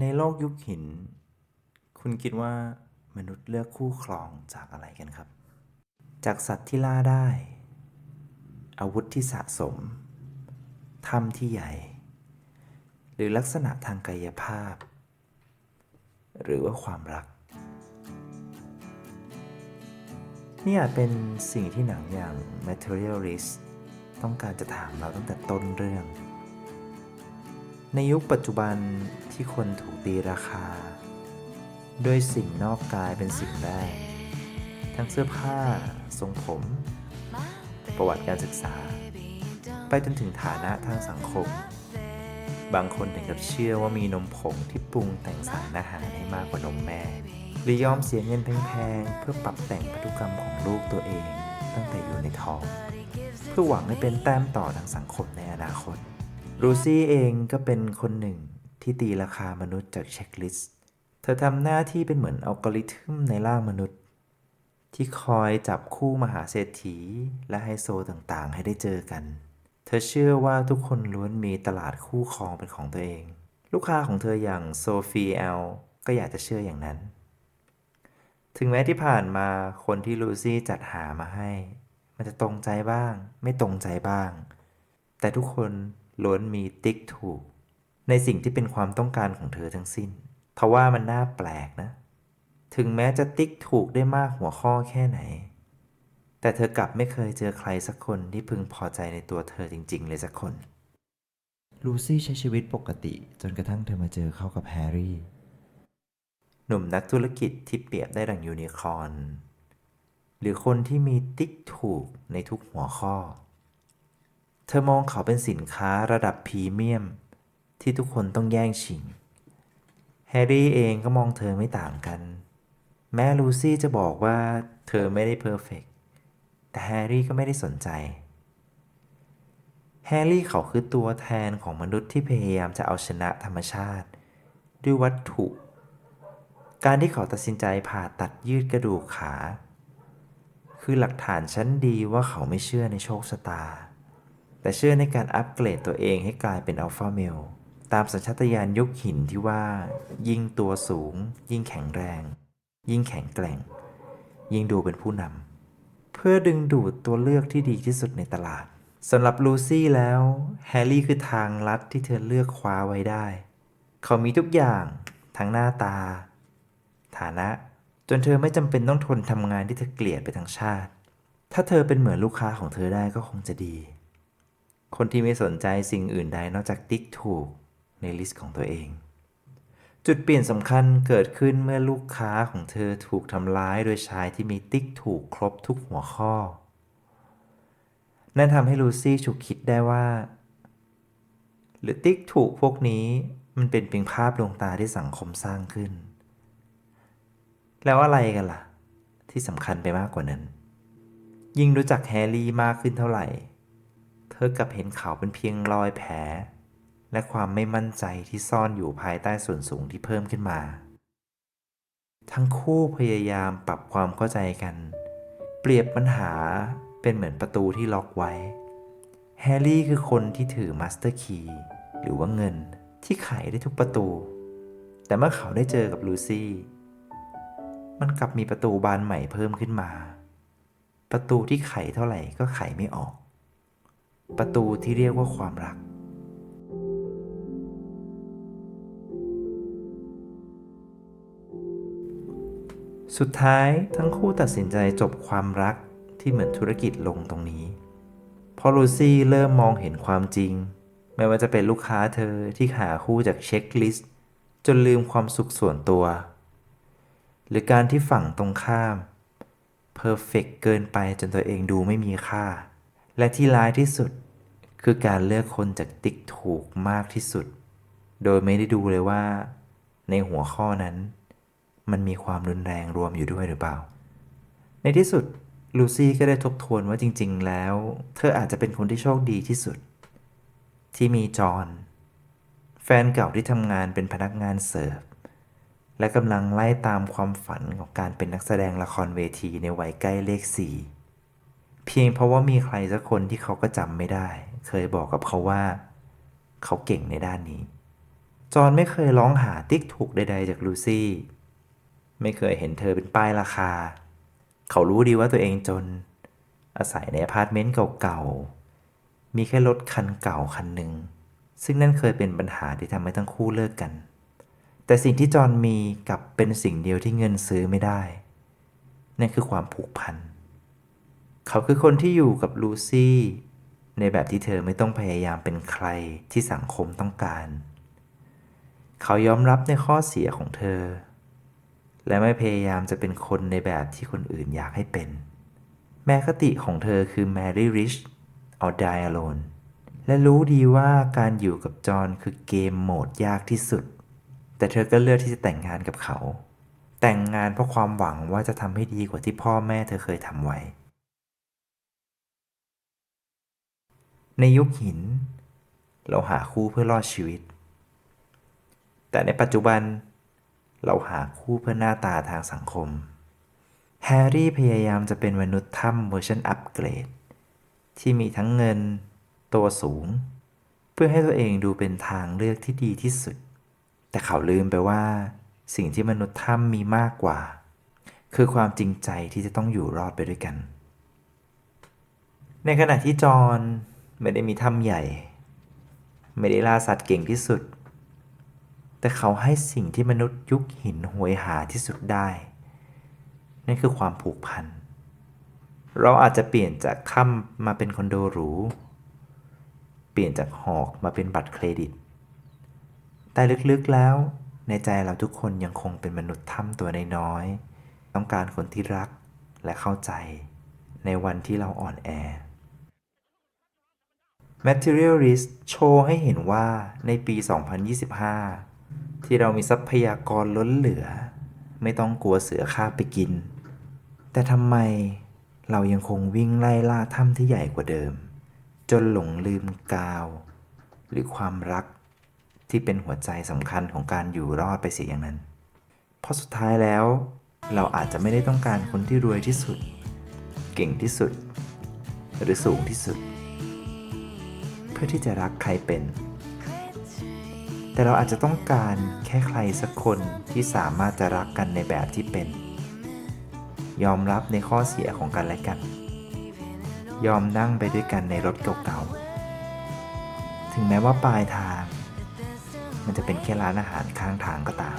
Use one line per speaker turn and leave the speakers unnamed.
ในโลกยุคหิน คุณคิดว่ามนุษย์เลือกคู่ครองจากอะไรกันครับ จากสัตว์ที่ล่าได้ อาวุธที่สะสมถ้ำที่ใหญ่ หรือลักษณะทางกายภาพ หรือว่าความรัก นี่อาจเป็นสิ่งที่หนังอย่าง Materialist ต้องการจะถามเราตั้งแต่ต้นเรื่อง ในยุคปัจจุบันที่คนถูกตีราคาโดยสิ่งนอกกายเป็นสิ่งแรก ทั้งเสื้อผ้า ทรงผม ประวัติการศึกษา ไปจนถึงฐานะทางสังคม บางคนถึงกับเชื่อว่ามีนมผงที่ปรุงแต่งสารอาหารให้มากกว่านมแม่ หรือยอมเสียเงินแพงๆ เพื่อปรับแต่งพันธุกรรมของลูกตัวเอง ตั้งแต่อยู่ในท้อง เพื่อหวังให้เป็นแต้มต่อทางสังคมในอนาคต รูซี่เองก็เป็นคนหนึ่งที่ตีราคามนุษย์จากเช็คลิสต์ เธอทำหน้าที่เป็นเหมือนอัลกอริทึมในร่างมนุษย์ ที่คอยจับคู่มหาเศรษฐีและไฮโซต่างๆ ให้ได้เจอกัน เธอเชื่อว่าทุกคนล้วนมีตลาดคู่ครองเป็นของตัวเอง ลูกค้าของเธออย่างโซฟีแอลก็อยากจะเชื่ออย่างนั้น ถึงแม้ที่ผ่านมาคนที่ลูซี่จัดหามาให้ มันจะตรงใจบ้าง ไม่ตรงใจบ้าง แต่ทุกคน ล้วนมีติ๊กถูก ในสิ่งที่เป็นความต้องการของเธอทั้งสิ้นทว่ามันน่าแปลกนะ ถึงแม้จะติ๊กถูกได้มากหัวข้อแค่ไหน แต่เธอกลับไม่เคยเจอใครสักคนที่พึงพอใจในตัวเธอจริง ๆ เลยสักคน ลูซี่ใช้ชีวิตปกติจนกระทั่งเธอมาเจอเข้ากับแฮร์รี่ หนุ่มนักธุรกิจที่เปรียบได้ดังยูนิคอร์นหรือคนที่มีติ๊กถูกในทุกหัวข้อ เธอมองเขาเป็นสินค้าระดับพรีเมียม ที่ทุกคนต้องแย่งชิง แฮร์รี่เองก็มองเธอไม่ต่างกัน แม้ลูซี่จะบอกว่าเธอไม่ได้เพอร์เฟกต์แต่แฮร์รี่ก็ไม่ได้สนใจ แฮร์รี่เขาคือตัวแทนของมนุษย์ที่พยายามจะเอาชนะธรรมชาติ ด้วยวัตถุ การที่เขาตัดสินใจผ่าตัดยืดกระดูกขา คือหลักฐานชั้นดีว่าเขาไม่เชื่อในโชคชะตา แต่เชื่อในการอัปเกรดตัวเองให้กลายเป็นอัลฟาเมลตามสัญชาตญาณยุคหินที่ว่า ยิ่งตัวสูง ยิ่งแข็งแรง ยิ่งแข็งแกร่ง ยิ่งดูเป็นผู้นำเพื่อดึงดูดตัวเลือกที่ดีที่สุดในตลาดสำหรับลูซี่แล้ว แฮร์รี่คือทางลัดที่เธอเลือกคว้าไว้ได้ เขามีทุกอย่างทั้งหน้าตา ฐานะ จนเธอไม่จำเป็นต้องทนทำงานที่เธอเกลียดไปทั้งชาติ ถ้าเธอเป็นเหมือนลูกค้าของเธอได้ก็คงจะดี คนที่ไม่สนใจสิ่งอื่นใดนอกจากติ๊กถูกในลิสต์ของตัวเอง จุดเปลี่ยนสำคัญเกิดขึ้นเมื่อลูกค้าของเธอถูกทำร้ายโดยชายที่มีติ๊กถูกครบทุกหัวข้อ นั่นทำให้ลูซี่ฉุกคิดได้ว่า หรือติ๊กถูกพวกนี้มันเป็นเพียงภาพลวงตาที่สังคมสร้างขึ้น แล้วอะไรกันล่ะ ที่สำคัญไปมากกว่านั้น ยิ่งรู้จักแฮร์รี่มากขึ้นเท่าไหร่ เธอกลับเห็นเขาเป็นเพียงรอยแผล และความไม่มั่นใจที่ซ่อนอยู่ภายใต้ส่วนสูงที่เพิ่มขึ้นมา ทั้งคู่พยายามปรับความเข้าใจกัน เปรียบปัญหาเป็นเหมือนประตูที่ล็อกไว้ แฮร์รี่คือคนที่ถือมาสเตอร์คีย์หรือว่าเงินที่ไขได้ทุกประตู แต่เมื่อเขาได้เจอกับลูซี่มันกลับมีประตูบานใหม่เพิ่มขึ้นมา ประตูที่ไขเท่าไหร่ก็ไขไม่ออก ประตูที่เรียกว่าความรัก สุดท้ายทั้งคู่ตัดสินใจจบความรักที่เหมือนธุรกิจลงตรงนี้พราะลูซี่เริ่มมองเห็นความจริง ไม่ว่าจะเป็นลูกค้าเธอที่หาคู่จากเช็คลิสต์จนลืมความสุขส่วนตัว หรือการที่ฝั่งตรงข้ามเพอร์เฟกเกินไปจนตัวเองดูไม่มีค่า และที่ร้ายที่สุด คือการเลือกคนจากติ๊กถูกมากที่สุด โดยไม่ได้ดูเลยว่า ในหัวข้อนั้น มันมีความรุนแรงรวมอยู่ด้วยหรือเปล่า ในที่สุดลูซี่ก็ได้ทบทวนว่าจริง ๆ แล้ว เธออาจจะเป็นคนที่โชคดีที่สุด ที่มีจอห์นแฟนเก่าที่ทำงานเป็นพนักงานเสิร์ฟและกำลังไล่ตามความฝันของการเป็นนักแสดงละครเวทีในวัยใกล้เลขสี่เพียงเพราะว่ามีใครสักคนที่เขาก็จำไม่ได้ เคยบอกกับเขาว่า เขาเก่งในด้านนี้ จอห์นไม่เคยร้องหาติ๊กถูกใด ๆ จากลูซี่ ไม่เคยเห็นเธอเป็นป้ายราคา เขารู้ดีว่าตัวเองจน อาศัยในอพาร์ตเมนต์เก่าๆ มีแค่รถคันเก่าคันหนึ่ง ซึ่งนั่นเคยเป็นปัญหาที่ทำให้ทั้งคู่เลิกกัน แต่สิ่งที่จอห์นมีกับเป็นสิ่งเดียวที่เงินซื้อไม่ได้นั่นคือความผูกพัน เขาคือคนที่อยู่กับลูซี่ ในแบบที่เธอไม่ต้องพยายามเป็นใครที่สังคมต้องการ เขายอมรับในข้อเสียของเธอ และไม่พยายามจะเป็นคนในแบบที่คนอื่นอยากให้เป็น แม้คติของเธอคือ Marry Rich or Die Alone และรู้ดีว่าการอยู่กับจอห์นคือเกมโหมดยากที่สุด แต่เธอก็เลือกที่จะแต่งงานกับเขา แต่งงานเพราะความหวังว่าจะทำให้ดีกว่าที่พ่อแม่เธอเคยทำไว้ ในยุคหิน เราหาคู่เพื่อรอดชีวิต แต่ในปัจจุบัน เราหาคู่เพื่อหน้าตาทางสังคม แฮร์รี่พยายามจะเป็นมนุษย์ถ้ำเวอร์ชันอัปเกรด ที่มีทั้งเงิน ตัวสูง เพื่อให้ตัวเองดูเป็นทางเลือกที่ดีที่สุด แต่เขาลืมไปว่า สิ่งที่มนุษย์ถ้ำมีมากกว่า คือความจริงใจที่จะต้องอยู่รอดไปด้วยกัน ในขณะที่จอห์น ไม่ได้มีถ้ำใหญ่ ไม่ได้ล่าสัตว์เก่งที่สุด แต่เขาให้สิ่งที่มนุษย์ยุคหินหวยหาที่สุดได้ นั่นคือความผูกพัน เราอาจจะเปลี่ยนจากถ้ำมาเป็นคอนโดหรู เปลี่ยนจากหอกมาเป็นบัตรเครดิต แต่ลึกๆแล้วในใจเราทุกคนยังคงเป็นมนุษย์ถ้ำตัวน้อยๆต้องการคนที่รักและเข้าใจในวันที่เราอ่อนแอ Materialist โชว์ให้เห็นว่าในปี 2025 ที่เรามีทรัพยากรล้นเหลือ ไม่ต้องกลัวเสือคาบไปกิน แต่ทำไมเรายังคงวิ่งไล่ล่าถ้ำที่ใหญ่กว่าเดิม จนหลงลืมกาว หรือความรักที่เป็นหัวใจสำคัญของการอยู่รอดไปเสียอย่างนั้น เพราะสุดท้ายแล้ว เราอาจจะไม่ได้ต้องการคนที่รวยที่สุด เก่งที่สุด หรือสูงที่สุด พื่อที่จะรักใครเป็น แต่เราอาจจะต้องการแค่ใครสักคนที่สามารถจะรักกันในแบบที่เป็น ยอมรับในข้อเสียของกันและกัน ยอมนั่งไปด้วยกันในรถเก่าๆ ถึงแม้ว่าปลายทาง มันจะเป็นแค่ร้านอาหารข้างทางก็ตาม